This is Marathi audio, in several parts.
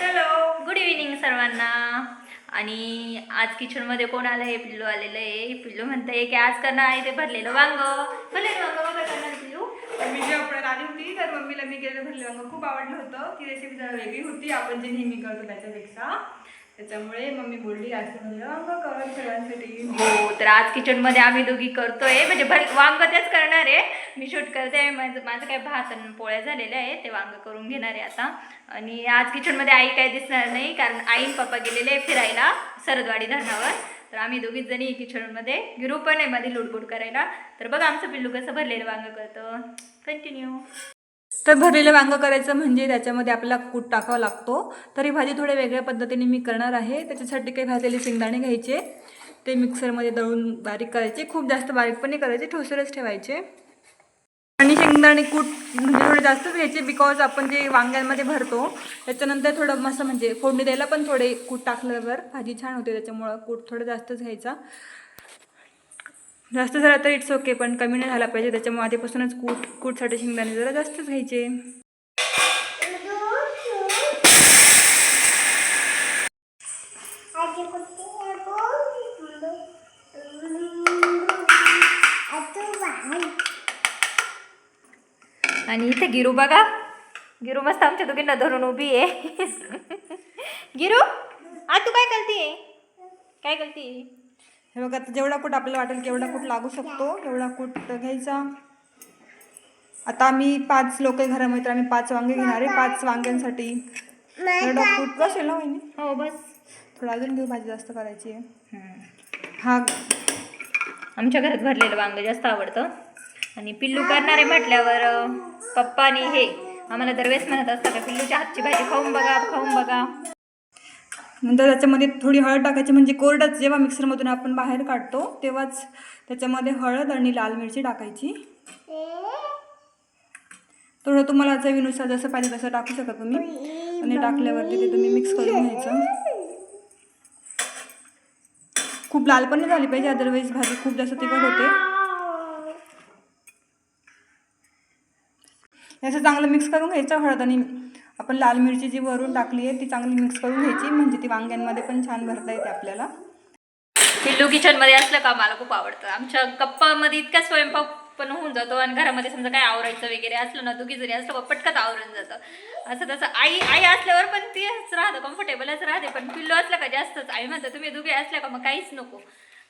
हॅलो गुड इव्हिनिंग सर्वांना. आणि आज किचनमध्ये कोण आलं आहे पिल्लू आलेलं आहे? पिल्लू म्हणते की आज करणार आहे ते भरलेलं वांग. भरलेलं वांग बघा करणार पिल्लू? मी जेव्हा पुण्यात आली होती तर मम्मीला मी केलेलं भरले वांग खूप आवडलं होतं. ती रेसिपी जरा वेगळी होती आपण जे नेहमी करतो त्याच्यापेक्षा. त्याच्यामुळे मम्मी बोलली म्हणजे वांग कर सगळ्यांसाठी. हो तर आज किचनमध्ये आम्ही दोघी करतोय. म्हणजे भर वांग तेच करणार आहे. मी शूट करते माझं माझं काय भात आणि पोळ्या झालेल्या आहे ते वांग करून घेणार आहे आता. आणि आज किचनमध्ये आई काय दिसणार नाही कारण आई पप्पा गेलेले आहे फिरायला सरदवाडी धरणावर. तर आम्ही दोघीच जणी किचनमध्ये गिरू पण आहे मध्ये लुडबुड करायला. तर बघा आमचं पिल्लू कसं भरलेलं वांग करतं. कंटिन्यू तर भरलेलं वांगं करायचं म्हणजे त्याच्यामध्ये आपल्याला कूट टाकावा लागतो. तरी भाजी थोड्या वेगळ्या पद्धतीने मी करणार आहे. त्याच्यासाठी काही भाजलेले शेंगदाणे घ्यायचे. ते मिक्सरमध्ये दळून बारीक करायचे. खूप जास्त बारीकपणे करायचे ठोसरच ठेवायचे. आणि शेंगदाणे कूट म्हणजे थोडे जास्तच घ्यायचे बिकॉज आपण जे वांग्यांमध्ये भरतो त्याच्यानंतर थोडं मस्त म्हणजे फोडणी द्यायला पण थोडे कूट टाकल्यावर भाजी छान होते. त्याच्यामुळं कूट थोडं जास्तच घ्यायचा. जास्त झाला तर इट्स ओके पण कमी नाही झाला पाहिजे. त्याच्यामुळे आधीपासूनच कूट कूटसाठी शेंगदाणे जरा जास्तच घ्यायचे. आणि इथे गिरू बघा. गिरू मस्त आमच्या दोघींना धरून उभी आहे. गिरू आ तू काय करते काय करते हे बघा आता जेवढा कूट आपल्याला वाटेल केवढा कूट लागू शकतो. एवढा कूट घ्यायचा. आता आम्ही पाच लोक घरामध्ये तर आम्ही पाच वांगे घेणार आहे. पाच वांग्यांसाठी. एवढा कूट बसेल ना वहिनी? हो बस. थोडं अजून घेऊ भाजी जास्त करायची आहे. हा. आमच्या घरात भरलेलं वांग जास्त आवडतं. आणि पिल्लू करणारे म्हटल्यावर अं, पप्पा आणि हे आम्हाला दरवेळेस म्हणत असतात का पिल्लूच्या हातची भाजी खाऊन बघा खाऊन बघा. नंतर त्याच्यामध्ये थोडी हळद टाकायची म्हणजे कोरडच जेव्हा मिक्सरमधून आपण बाहेर काढतो तेव्हाच त्याच्यामध्ये हळद आणि लाल मिरची टाकायची. थोडं तुम्हाला चवीनुसार जसं पाहिजे तसं टाकू शकता तुम्ही. आणि टाकल्यावरती ते तुम्ही मिक्स करून घ्यायचं. खूप लाल पण नाही झाली पाहिजे अदरवाईज भाजी खूप जास्त तिखट होते. याचं चांगलं मिक्स करून घ्यायचं हळद आणि आपण लाल मिरची जी वरून टाकली आहे ती चांगली मिक्स करून घ्यायची. म्हणजे ती वांग्यांमध्ये पण छान भरता येते आपल्याला. पिल्लू किचनमध्ये असलं का मला खूप आवडतं. आमच्या गप्पामध्ये इतका स्वयंपाक पण होऊन जातो आणि घरामध्ये समजा काय आवरायचं वगैरे असलं ना दुखी जरी असलं का पटकन आवरून जातं. असं तसं आई आई असल्यावर पण तेच राहतं कम्फर्टेबलच राहते. पण पिल्लू असलं का जास्तच? आई म्हणतात तुम्ही दुघे असल्या का मग काहीच नको.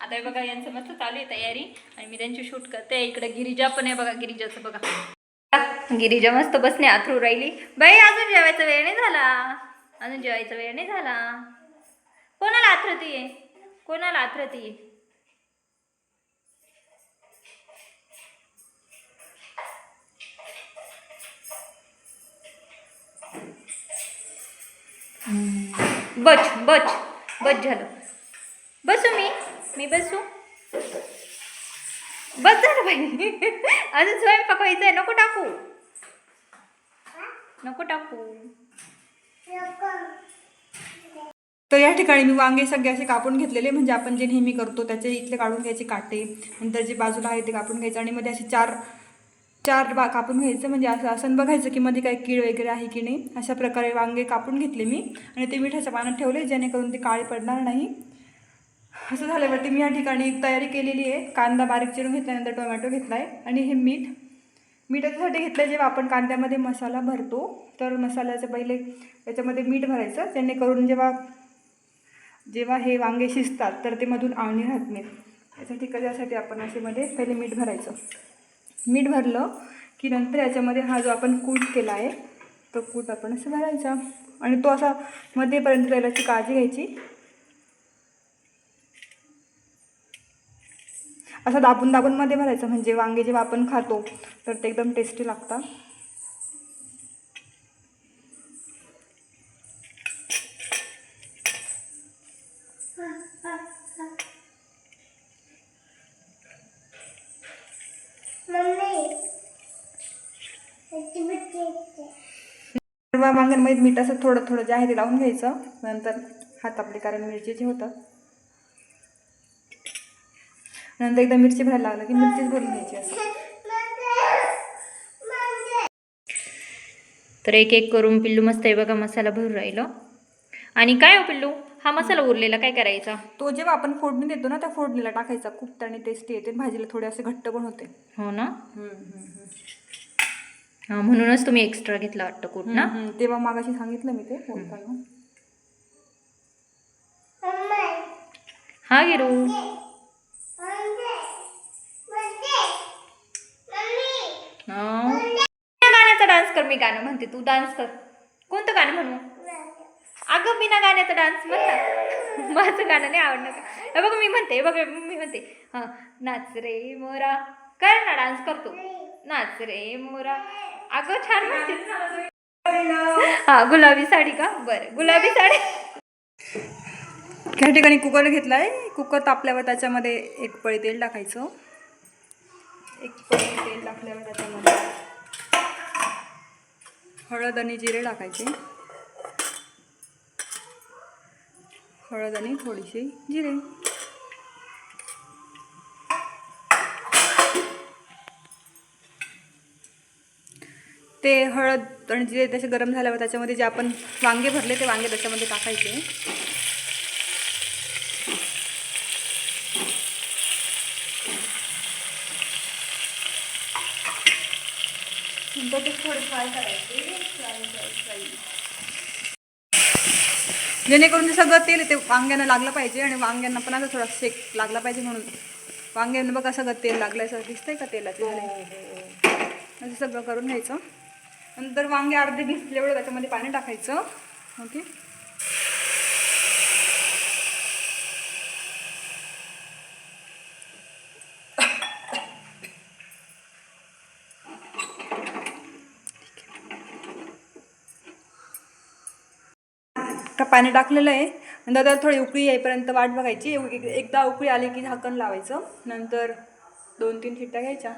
आता हे बघा यांचं मस्त चालू आहे तयारी. आणि मी त्यांची शूट करते. इकडे गिरिजा पण आहे बघा गिरिजाचं बघा. गिरीजा मस्त बसणे आथरू राहिली. बाई अजून जेवायचा वेळ नाही झाला. अजून जेवायचा वेळ नाही झाला. कोणाला आथरती आहे? कोणाला आथरती आहे? बच बच बच झालं. बसू मी? मी बसू? बस झालं बाई. अजून स्वयंपाक व्हायचं आहे नको टाकू. नको टाकू. तर या ठिकाणी मी वांगे सगळे असे कापून घेतलेले म्हणजे आपण जे नेहमी करतो त्याचे इथले काढून घ्यायचे काटे नंतर जे बाजूला आहे ते कापून घ्यायचं आणि मध्ये असे चार चार बा कापून घ्यायचं म्हणजे असं असं बघायचं की मध्ये काही कीड वगैरे आहे की नाही. अशा प्रकारे वांगे कापून घेतले मी आणि ते मिठाच्या पाण्यात ठेवले जेणेकरून ते काळे पडणार नाही. असं झाल्यावरती मी या ठिकाणी तयारी केलेली आहे. कांदा बारीक चिरून घेतल्यानंतर टोमॅटो घेतला आहे आणि हे मीठ मीठ याच्यासाठी घेतलं जेव्हा आपण कांद्यामध्ये मसाला भरतो तर मसाल्याचं पहिले याच्यामध्ये मीठ भरायचं. जेणेकरून जेव्हा जेव्हा हे वांगे शिजतात तर ते मधून आवणी राहत नाही. त्यासाठी कशासाठी आपण असेमध्ये पहिले मीठ भरायचं. मीठ भरलं की नंतर याच्यामध्ये हा जो आपण कूट केला आहे तो कूट आपण असं भरायचा. आणि तो असा मध्येपर्यंत तेलाची काळजी घ्यायची. असं दाबून दाबून मध्ये भरायचं. म्हणजे वांगे जेव्हा आपण खातो तर ते एकदम टेस्टी लागतात. वांग्यांमध्ये मीठ असं थोडं थोडं जे आहे ते लावून घ्यायचं. नंतर हात आपले कारण मिरचीचे होतं नंतर एकदा मिरची भरायला लागलं की मिरचीच भरून घ्यायची असं. तर एक एक करून पिल्लू मस्त आहे बघा मसाला भरून राहिलं. आणि काय हो पिल्लू? हा मसाला उरलेला काय करायचा? तो जेव्हा आपण फोडणी देतो ना त्या फोडणीला टाकायचा. खूप त्याने टेस्टी येते भाजीला थोडे असे घट्ट पण होते. हो ना? हा, म्हणूनच तुम्ही एक्स्ट्रा घेतला वाटतं कूट ना? तेव्हा मागाशी सांगितलं मी ते बोलताना हा गिरू हा. बिना गाण्याचा डान्स कर मी गाणं म्हणते तू डान्स कर. कोणतं गाणं म्हणू? अगं बिना गाण्याचा डान्स म्हण ना. माझं गाणं नाही आवडणार का? हे बघ मी म्हणते हे बघ मी म्हणते. हा नाच रे मोरा. कर ना डान्स करतो नाच रे मोरा. अगं छान म्हणते. हा गुलाबी साडी का? बरं गुलाबी साडी. काही ठिकाणी कुकर घेतला आहे कुकर तापल्यावर त्याच्यामध्ये एक पळी तेल टाकायचं. एक पळी तेल टाकल्यावर त्याच्यामध्ये हळद आणि जिरे टाकायचे. हळद आणि थोडीशी जिरे. ते हळद आणि जिरे तसे गरम झाल्यावर त्याच्यामध्ये जे आपण वांगे भरले ते वांगे त्याच्यामध्ये टाकायचे. नंतर ते थोडे फ्राय करायचे. फ्राय फ्राय फ्राय जेणेकरून ते सगळं तेल ते वांग्यांना लागलं पाहिजे आणि वांग्यांना पण असं थोडा शेक लागला पाहिजे म्हणून. वांग्यांना बघा सगळं तेल लागलं असं दिसतंय का तेलाचं असं सगळं करून घ्यायचं. नंतर वांगे अर्धे भिजले एवढं त्याच्यामध्ये पाणी टाकायचं. ओके. पाणी टाकलेलं आहे. नंतर त्याला थोडी उकळी येईपर्यंत वाट बघायची. एकदा उकळी आली की झाकण लावायचं. नंतर दोन तीन शिट्ट्या घ्यायच्या.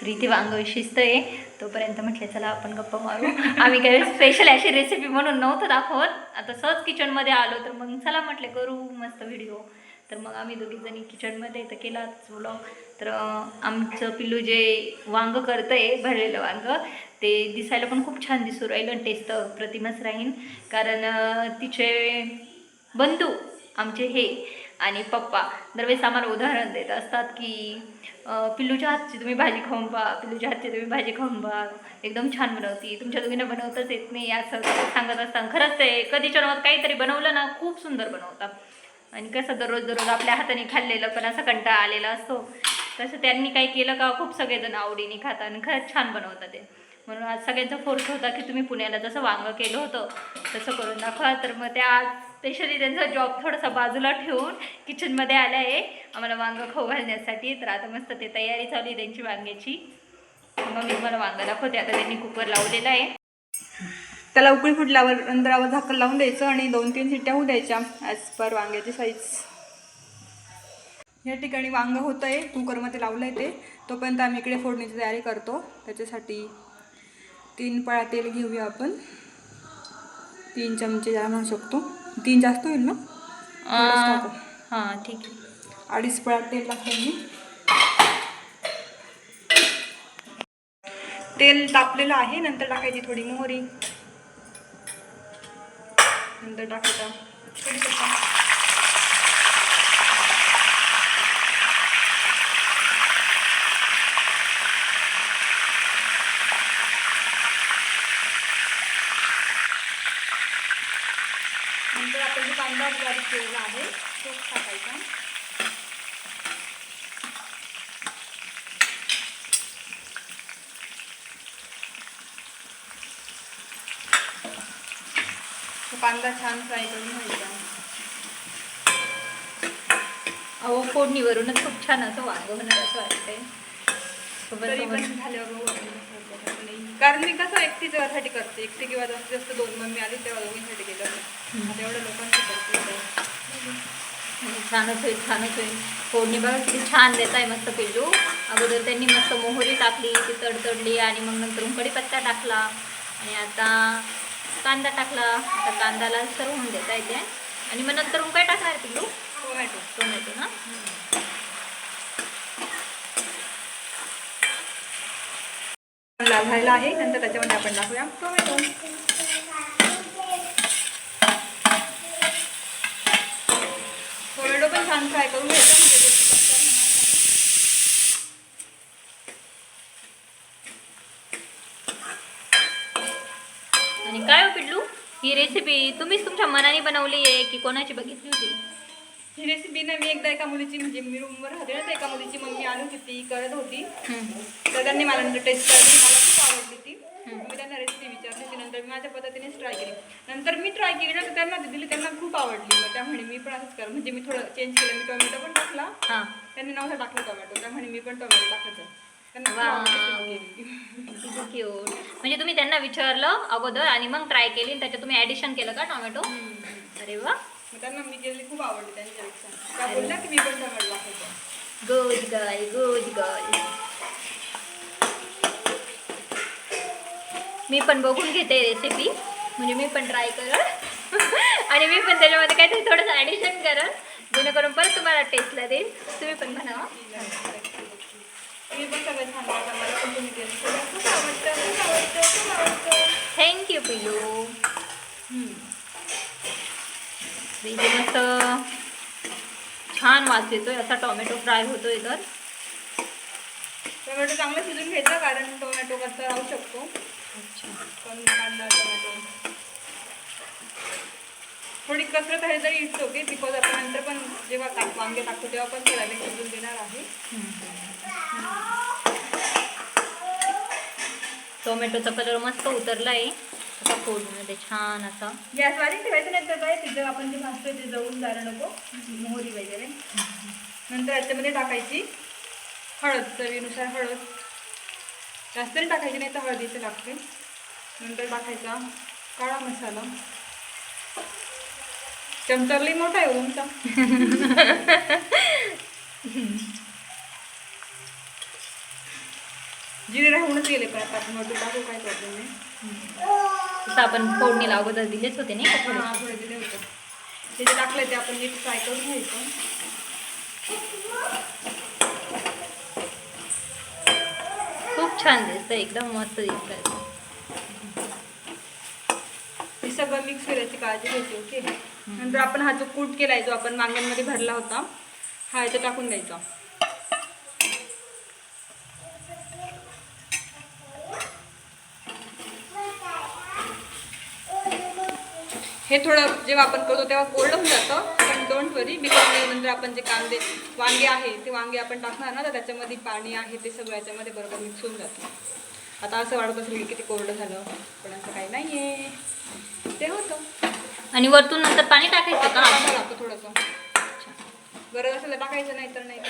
तर इथे वांग आहे. तोपर्यंत म्हटलं चला आपण गप्पा मारू. आम्ही काही स्पेशल अशी रेसिपी म्हणून नव्हतं दाखवत. आता सहज किचनमध्ये आलो तर मग चला म्हटले करू मस्त व्हिडिओ तर मग आम्ही दोघी जणी किचनमध्ये तर केलाच व्लॉग तर आमचं पिल्लू जे वांग करतंय भरलेलं वांग ते दिसायला पण खूप छान दिसू राहील आणि टेस्ट प्रतिमच राहील कारण तिचे बंधू आमचे हे आणि पप्पा दरवेळेस आम्हाला उदाहरण देत असतात की पिल्लूच्या हातची तुम्ही भाजी खाऊन पहा पिल्लूच्या हातची तुम्ही भाजी खाऊन पहा. एकदम छान बनवती. तुमच्या दोघींना बनवताच येत नाही असं सांगत असताना. खरंच ते कधीच्या नावात काहीतरी बनवलं ना खूप सुंदर बनवतात. आणि कसं दररोज दररोज आपल्या हाताने खाल्लेलं पण असा कंटाळा आलेला असतो. तसं त्यांनी काही केलं का खूप सगळेजण आवडीने खातात आणि खरंच छान बनवतात ते. म्हणून आज सगळ्यांचा फोर्स होता की तुम्ही पुण्याला जसं वांगं केलं होतं तसं करून दाखवा. तर मग त्या आज स्पेशली त्यांचा जॉब थोडासा बाजूला ठेवून किचनमध्ये आलं आहे आम्हाला वांगं खाऊ घालण्यासाठी. तर आता मस्त ते तयारी चालू आहे त्यांची वांग्याची. मग मी तुम्हाला वांगं दाखवते. आता त्यांनी कुकर लावलेला आहे. त्याला उकळी फुटल्यावर नंतरावर झाकण लावून द्यायचं आणि दोन तीन शिट्ट्या होऊ द्यायच्या ॲज पर वांग्याची साईज या ठिकाणी वांगं होतं आहे कुकरमध्ये लावलं आहे ते. तोपर्यंत आम्ही इकडे फोडणीची तयारी करतो. त्याच्यासाठी तीन पळा तेल घेऊया आपण. तीन चमचे जरा म्हणू शकतो. तीन जास्त होईल ना. हां ठीक आहे. अडीच पळा तेल टाकलं मी. तेल तापलेलं आहे. नंतर टाकायची थोडी मोहरी. नंतर टाकायचा कढीपत्ता नंतर कांदा बारीक केलेला आहे. तो टाकायचा. कांदा छान फ्राय करून घ्यायचा. अहो फोडणीवरूनच खूप छान असं वांग होणार असं वाटतंय. झाल्यावर बघू आपण कसं होतं, कसं नाही. कारण मी कसं एकटी जेव्हासाठी करते. एकटी किंवा जास्तीत जास्त दोन मम्मी आली तेव्हा दोघींसाठी केलं आता एवढ्या लोकांची करते. छानच होईल छानच होईल फोडणी बघा किती छान देत आहे मस्त पिल्लू. अगोदर त्यांनी मस्त मोहरी टाकली ती तडतडली आणि मग नंतर कढीपत्ता टाकला. आणि आता कांदा टाकला. आता कांद्याला सर्व होऊन देता येते आणि मग नंतर काय टाकणार पिल्लू? टोमॅटो. टोमॅटो ना? लावायला आहे. नंतर त्याच्यामध्ये आपण टाकूया. टोमॅटो टोमॅटो पण छान फ्राय करून म्हणजे आणि काय हो पिल्लू? ही रेसिपी तुम्हीच तुमच्या मनाने बनवली आहे की कोणाची बघितली होती? ही रेसिपी ना मी एकदा एका मुलीची म्हणजे मी रूमवर राहते ना तर एका मुलीची मम्मी आणत होती करत होती. तर त्यांनी मला नंतर टेस्ट करायची मला खूप आवडली ती. मी त्यांना रेसिपी विचारली होती नंतर मी माझ्या पद्धतीनेच ट्राय केली. नंतर मी ट्राय केली ना तर त्यांना ती दिली त्यांना खूप आवडली. मग त्यामुळे मी पण असंच कर. म्हणजे मी थोडं चेंज केलं मी टोमॅटो पण टाकला. त्यांनी नव्हता टाकलं टोमॅटो त्यामुळे मी पण टोमॅटो. क्यूट म्हणजे तुम्ही त्यांना विचारलं अगोदर आणि मग ट्राय केली त्याच्यात तुम्ही ॲडिशन केलं का टोमॅटो अरे वा. त्यांना मी केली खूप आवडली त्यांच्यापेक्षा त्या बोलल्या की मी पण टोमॅटो टाकायचं गुड गर्ल गुड गर्ल मी पण बघून घेते रेसिपी म्हणजे मी पण ट्राय करल. आणि मी पण त्याच्यामध्ये काहीतरी थोडंसं ॲडिशन करल. जेणेकरून परत तुम्हाला टेस्टला देईल. तुम्ही पण बनवा मी पण सगळं छान वाटलं मला पण तुम्ही केलं सगळं खूप आवडतं खूप आवडतं खूप आवडतं. थँक्यू पिलू इथे मस्त छान वास येतोय असा टोमॅटो फ्राय होतोय तर. टोमॅटो चांगलं शिजून घ्यायचं कारण टोमॅटो कसा राहू शकतो. अच्छा. पण टोमॅटो. थोडी कसरत आहे तरी इट्स ओके बिकॉज आपण नंतर पण जेव्हा टाक वांगे टाकतो तेव्हा पण वेळ शिजून देणार आहे. टोमॅटोचा कलर मस्त उतरला आहे असा छान असा. गॅस वाढीत ठेवायचं नाही तर काय जेव्हा आपण जे भाजतोय ते जवळून जायला नको. मोहरी वगैरे. नंतर याच्यामध्ये टाकायची हळद चवीनुसार हळद. जास्त नाही टाकायची नाही तर हळदीचं लागते. नंतर टाकायचा काळा मसाला. चमचा लई मोठा आहे हो तुमचा. जिरे राहूनच गेले पण आता आपण टाकू काय प्रॉब्लेम नाही. तसं आपण फोडणीला अगोदर दिलेच होते नाही का थोडे? दिले होते. ते जे टाकलं ते आपण नीट फ्राय करून घ्यायचं. खूप छान दिसतं एकदम मस्त दिसतं हे सगळं मिक्स करायची काळजी घ्यायची ओके? नंतर आपण हा जो कूट केलाय जो आपण वांग्यांमध्ये भरला होता हा याच्यात टाकून द्यायचा. हे थोडं जेव्हा आपण करतो तेव्हा कोरडं होऊन जातं. पण डोंट वरी बिकॉज नंतर आपण जे कांदे वांगे आहे ते वांगे आपण टाकणार ना तर त्याच्यामध्ये पाणी आहे ते सगळं याच्यामध्ये बरोबर मिक्स होऊन जातं. आता असं वाटत असेल की किती कोरडं झालं पण असं काही नाही आहे ते होतं. आणि वरतून नंतर पाणी टाकायचं का? टाकावं लागतं थोडंसं. गरज असेल तर टाकायचं नाही तर नाही.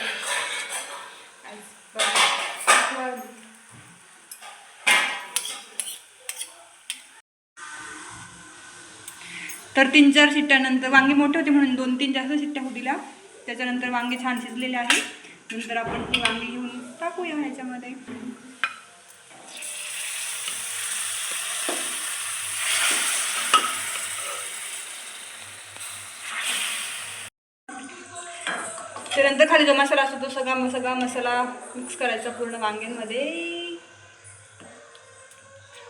तर तीन चार शिट्ट्यानंतर वांगे मोठे होते म्हणून दोन तीन जास्त शिट्ट्या होऊ दिल्या. त्याच्यानंतर वांगे छान शिजलेले आहे. नंतर आपण ती वांगी घेऊन टाकूया ह्याच्यामध्ये. त्यानंतर खाली जो मसाला असतो तो सगळा सगळा मसाला मिक्स करायचा पूर्ण वांग्यांमध्ये.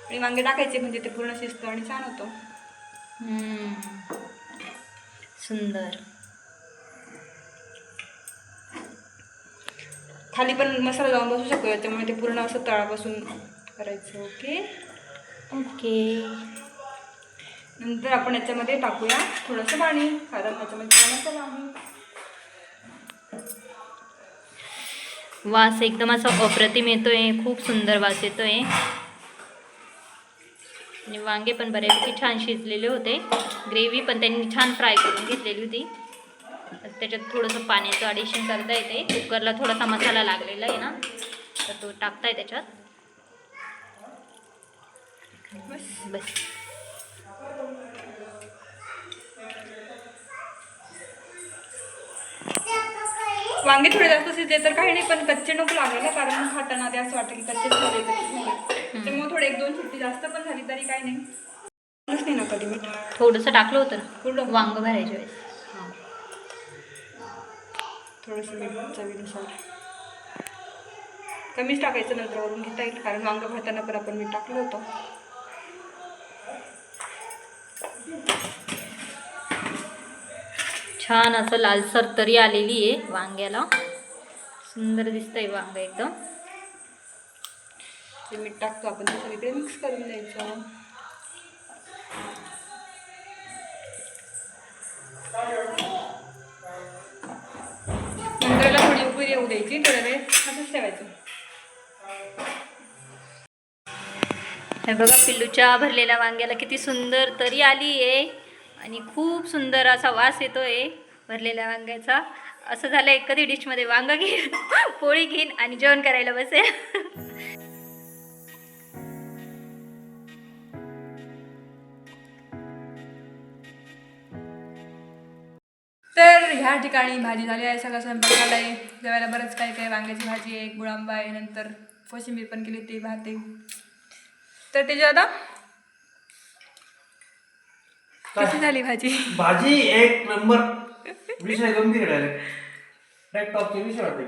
आणि वांगे टाकायचे म्हणजे ते पूर्ण शिजतं आणि छान होतं. सुंदर. खाली पण मसाला जाऊन बसू शकतो याच्यामुळे ते पूर्ण असं तळापासून करायचं ओके? ओके. नंतर आपण याच्यामध्ये टाकूया थोडंसं पाणी कारण त्याच्यामध्ये थोडा मसाला आहे. वास एकदम असा अप्रतिम येतोय खूप सुंदर वास येतोय. आणि वांगे पण बऱ्यापैकी छान शिजलेले होते. ग्रेव्ही पण त्यांनी छान फ्राय करून घेतलेली होती. त्याच्यात थोडंसं पाण्याचं ॲडिशन करता येते. कुकरला थोडासा मसाला लागलेला आहे ना तर तो टाकताय त्याच्यात. बस. वांगे थोडे जास्त शिजले तर काही नाही पण कच्चे नको लागायला कारण खाताना ते असं वाटतं की कच्चे थोडे त्याच्यामुळे थोडे एक दोन शिट्टी जास्त पण झाली तरी काही नाही. नाही ना कधी मीठ थोडंसं टाकलं होतं ना. थोडं. वांग भरायच्या वेळेस. हां. थोडंसं मीठ चवीनुसार. कमीच टाकायचं नंतर वरून घेता येईल कारण वांग भरताना पण आपण मीठ टाकलं होतं. छान असं लालसर तरी आलेली आहे वांग्याला. सुंदर दिसतंय वांग एकदम. ते मीठ टाकतो आपण ते सगळीकडे मिक्स करून द्यायचं नंतरला थोडी उकळी येऊ द्यायची थोडा वेळ असंच ठेवायचं. हे बघा पिल्लूच्या भरलेल्या वांग्याला किती सुंदर तरी आली आहे. आणि खूप सुंदर असा वास येतोय भरलेल्या वांग्याचा. असं झालंय कधी डिशमध्ये वांग घेईन पोळी घेईन आणि जेवण करायला बसेल. तर ह्या ठिकाणी भाजी झाली आहे सगळं स्वयंपाक झाला आहे. जेवायला बरंच काही काही वांग्याची भाजी आहे गुळांबा आहे नंतर कोशिंबीर पण केली ते भात आहे. तर त्याची आता कशी झाली भाजी? भाजी एक नंबर. विषय गंभीर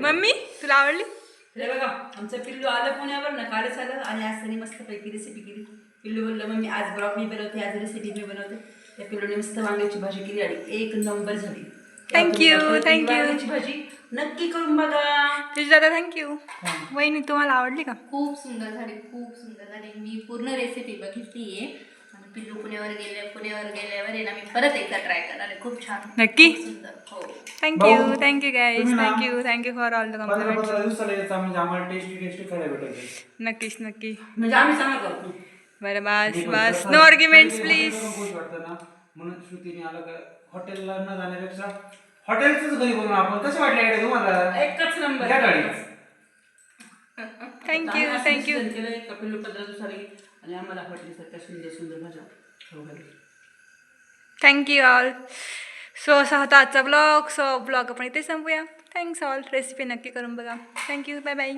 मम्मी तुला आवडली? हे बघा आमचं पिल्लू आलं पुण्यावर ना कालच आलं आणि आज त्यांनी मस्तपैकी रेसिपी केली. पिल्लू बोललं मग मी आज ब्लॉग मी बनवते आज रेसिपी मी बनवते. त्या पिल्लूने मस्त वांग्याची भाजी केली आणि एक नंबर झाली. Thank you, तुम्ही thank you. वांग्याची भाजी नक्की करून बघा. तुझी दादा थँक्यू वहिनी तुम्हाला आवडली का? खूप सुंदर झाली खूप सुंदर झाली. मी पूर्ण रेसिपी बघितली आहे आणि पिल्लू पुण्यावर गेले पुण्यावर गेल्यावर आहे ना मी परत एकदा ट्राय करणार आहे. खूप छान नक्की? सुंदर. हो. Thank you thank you guys thank you thank you for all the पंधरा कॉम्प्लिमेंट पंधरा दिवसाला यायचा म्हणजे आम्हाला टेस्टी टेस्टी खायला भेटायचं. नक्कीच नक्की. म्हणजे आम्ही चांगलं करतो. बरं बस बस. नो आर्ग्युमेंट्स प्लीज़ म्हणून श्रुतीने आलं का? हॉटेलला न जाण्यापेक्षा हॉटेलच घरी बनवून आपण. कसं वाटलं आयडिया तुम्हाला? एकच नंबर. घ्या गाडी थँक्यू थँक्यू पंधरा दिवसाला आणि आम्हाला हॉटेलसारख्या सुंदर सुंदर भाज्या खाऊ. थँक्यू ऑल सो असा होता आजचा ब्लॉग सो ब्लॉग आपण इथे संपूया. थँक्स ऑल रेसिपी नक्की करून बघा. Thank you bye bye